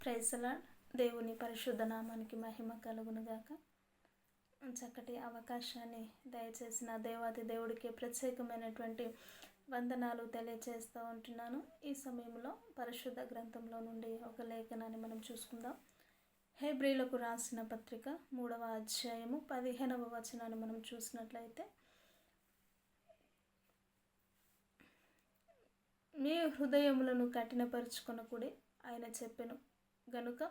ప్రైజలా దేవుని పరిశుద్ధ నామానికి మహిమ కలుగునుగాక. చక్కటి అవకాశాన్ని దయచేసిన దేవాది దేవుడికి ప్రత్యేకమైనటువంటి వందనాలు తెలియజేస్తూ ఉంటున్నాను. ఈ సమయంలో పరిశుద్ధ గ్రంథంలో నుండి ఒక లేఖనాన్ని మనం చూసుకుందాం. హెబ్రిలకు రాసిన పత్రిక మూడవ అధ్యాయము పదిహేనవ వచనాన్ని మనం చూసినట్లయితే మీ హృదయములను కఠినపరుచుకొనకుడి ఆయన చెప్పెను. గనుక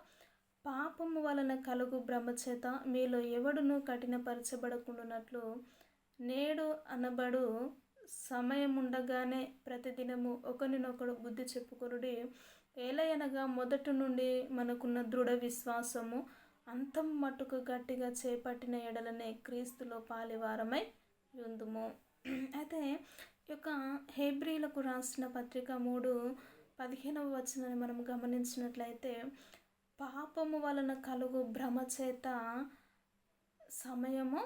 పాపము వలన కలుగు భ్రమచేత మీలో ఎవడును కఠినపరచబడకుండానట్లు నేడు అనబడు సమయముండగానే ప్రతిదినము ఒకరినొకడు బుద్ధి చెప్పుకొనుడి. ఏలయనగా మొదటి నుండి మనకున్న దృఢ విశ్వాసము అంతం మట్టుకు గట్టిగా చేపట్టిన ఎడలనే క్రీస్తులో పాలివారమై యుందుము. అయితే ఈ యొక్క హేబ్రీలకు రాసిన పత్రిక మూడు పదిహేనవ వచనాన్ని మనం గమనించినట్లయితే పాపము వలన కలుగు భ్రమ చేత సమయము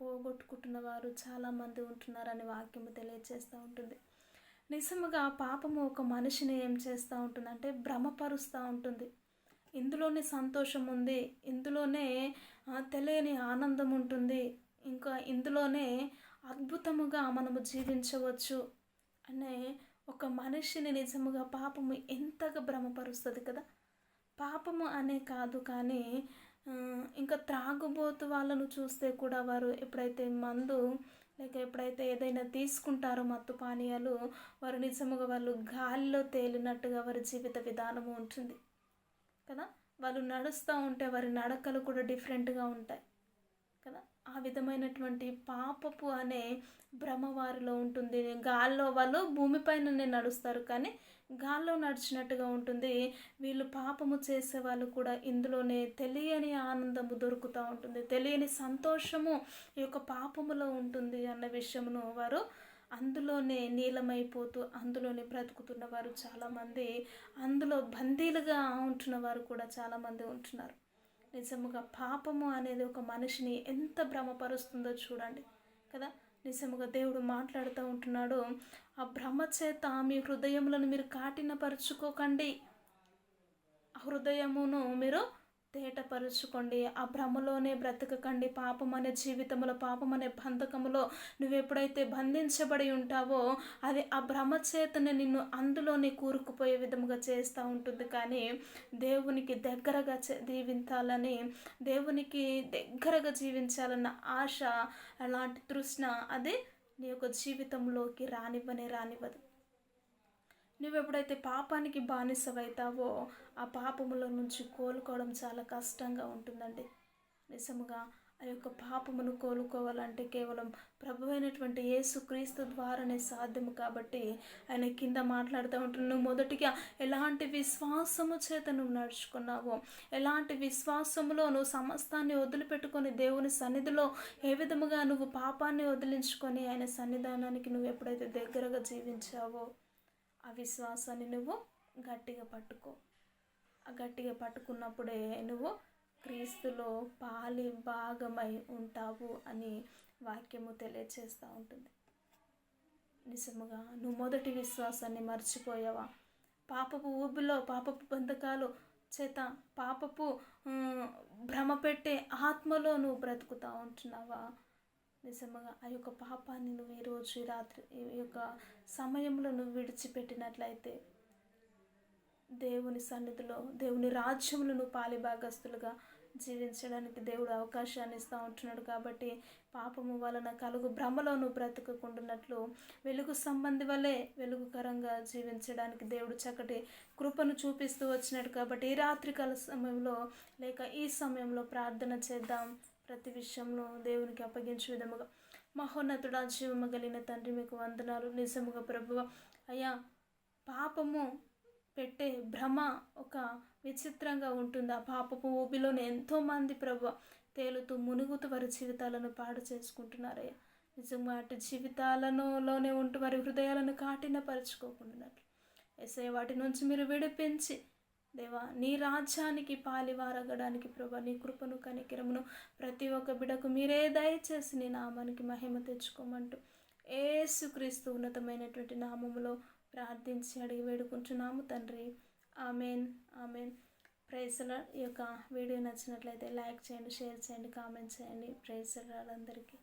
పోగొట్టుకుంటున్న వారు చాలామంది ఉంటున్నారని వాక్యము తెలియజేస్తూ ఉంటుంది. నిజముగా పాపము ఒక మనిషిని ఏం చేస్తూ ఉంటుంది అంటే భ్రమపరుస్తూ ఉంటుంది. ఇందులోనే సంతోషం ఉంది ఇందులోనే తెలియని ఆనందం ఉంటుంది ఇంకా ఇందులోనే అద్భుతముగా మనము జీవించవచ్చు అనే ఒక మనిషిని నిజముగా పాపము ఎంతగా భ్రమపరుస్తుంది కదా? పాపము అనే కాదు కానీ ఇంకా త్రాగుబోతు వాళ్ళను చూస్తే కూడా వారు ఎప్పుడైతే మందు లేక ఎప్పుడైతే ఏదైనా తీసుకుంటారో మత్తు పానీయాలు వారు నిజముగా వాళ్ళు గాలిలో తేలినట్టుగా వారి జీవిత విధానము ఉంటుంది కదా? వాళ్ళు నడుస్తూ ఉంటే వారి నడకలు కూడా డిఫరెంట్గా ఉంటాయి. కదా? ఆ విధమైనటువంటి పాపపు అనే భ్రమ వారిలో ఉంటుంది. గాల్లో వాళ్ళు భూమిపైననే నడుస్తారు కానీ గాల్లో నడిచినట్టుగా ఉంటుంది. వీళ్ళు పాపము చేసే వాళ్ళు కూడా ఇందులోనే తెలియని ఆనందము దొరుకుతూ ఉంటుంది. తెలియని సంతోషము ఈ యొక్క పాపములో ఉంటుంది అన్న విషయమును వారు అందులోనే నీలమైపోతూ అందులోనే బ్రతుకుతున్న వారు చాలామంది అందులో బందీలుగా ఉంటున్న వారు కూడా చాలామంది ఉంటున్నారు. నిజముగా పాపము అనేది ఒక మనిషిని ఎంత భ్రమపరుస్తుందో చూడండి. కదా? నిజముగా దేవుడు మాట్లాడుతూ ఉంటున్నాడు ఆ భ్రమ చేత మీ హృదయములను మీరు కాటినపరుచుకోకండి ఆ హృదయమును మీరు తేటపరుచుకోండి. ఆ భ్రమలోనే బ్రతకకండి. పాపం అనే జీవితంలో పాపం అనే బంధకములో నువ్వు ఎప్పుడైతే బంధించబడి ఉంటావో అది ఆ భ్రమ చేతనే నిన్ను అందులోనే కూరుకుపోయే విధముగా చేస్తూ ఉంటుంది. కానీ దేవునికి దగ్గరగా జీవించాలని దేవునికి దగ్గరగా జీవించాలన్న ఆశ అలాంటి తృష్ణ అది నీ యొక్క జీవితంలోకి రానివ్వనే రానివ్వదు. నువ్వు ఎప్పుడైతే పాపానికి బానిసవైతావో ఆ పాపములో నుంచి కోలుకోవడం చాలా కష్టంగా ఉంటుందండి. నిజముగా ఆ యొక్క పాపమును కోలుకోవాలంటే కేవలం ప్రభు అయినటువంటి యేసు క్రీస్తు ద్వారానే సాధ్యము కాబట్టి ఆయన కింద మాట్లాడుతూ ఉంటున్నావు నువ్వు మొదటిగా ఎలాంటి విశ్వాసము చేత నువ్వు నడుచుకున్నావో ఎలాంటి విశ్వాసములో నువ్వు సమస్తాన్ని వదిలిపెట్టుకొని దేవుని సన్నిధిలో ఏ విధముగా నువ్వు పాపాన్ని వదిలించుకొని ఆయన సన్నిధానానికి నువ్వు ఎప్పుడైతే దగ్గరగా జీవించావో ఆ విశ్వాసాన్ని నువ్వు గట్టిగా పట్టుకో. ఆ గట్టిగా పట్టుకున్నప్పుడే నువ్వు క్రీస్తులో పాలి భాగమై ఉంటావు అని వాక్యము తెలియచేస్తూ ఉంటుంది. నిజముగా నువ్వు మొదటి విశ్వాసాన్ని మర్చిపోయావా? పాపపు ఊబిలో పాపపు బంధకాలు చేత పాపపు భ్రమ పెట్టే ఆత్మలో నువ్వు బ్రతుకుతూ ఉంటున్నావా? నిజముగా ఆ యొక్క పాపాన్ని నువ్వు ఈరోజు రాత్రి ఈ యొక్క సమయంలో నువ్వు విడిచిపెట్టినట్లయితే దేవుని సన్నిధిలో దేవుని రాజ్యములు నువ్వు పాలిభాగస్తులుగా జీవించడానికి దేవుడు అవకాశాన్ని ఇస్తూ ఉంటున్నాడు కాబట్టి పాపము వలన కలుగు భ్రమలో నువ్వు బ్రతకకుండానట్లు వెలుగు సంబంధి వలె వెలుగుకరంగా జీవించడానికి దేవుడు చక్కటి కృపను చూపిస్తూ వచ్చినాడు కాబట్టి ఈ రాత్రికాల సమయంలో లేక ఈ సమయంలో ప్రార్థన చేద్దాం. ప్రతి విషయంలో దేవునికి అప్పగించే విధముగా మహోన్నతుడా జీవము కలిగిన తండ్రి మీకు వందనాలు. నిజముగా ప్రభువ అయ్యా పాపము పెట్టే భ్రమ ఒక విచిత్రంగా ఉంటుంది. ఆ పాపపు ఊబిలోనే ఎంతోమంది ప్రభు తేలుతూ మునుగుతూ వారి జీవితాలను పాడు చేసుకుంటున్నారయ్యా. నిజంగా అటు జీవితాలనులోనే ఉంటూ వారి హృదయాలను కాఠినపరచుకోకుండానట్లు. ఎసే వాటి నుంచి మీరు విడిపించి దేవా నీ రాజ్యానికి పాలివారగడానికి ప్రభా నీ కృపను కనికిరమును ఒక బిడకు మీరే దయచేసి నీ నామానికి మహిమ తెచ్చుకోమంటూ ఏసుక్రీస్తు ఉన్నతమైనటువంటి నామములో ప్రార్థించి అడిగి వేడుకుంటున్నాము తండ్రి. Amen amen. ప్రైజ్ల ఈ యొక్క వీడియో నచ్చినట్లయితే లైక్ చేయండి షేర్ చేయండి కామెంట్ చేయండి. ప్రైజ్ అందరికీ.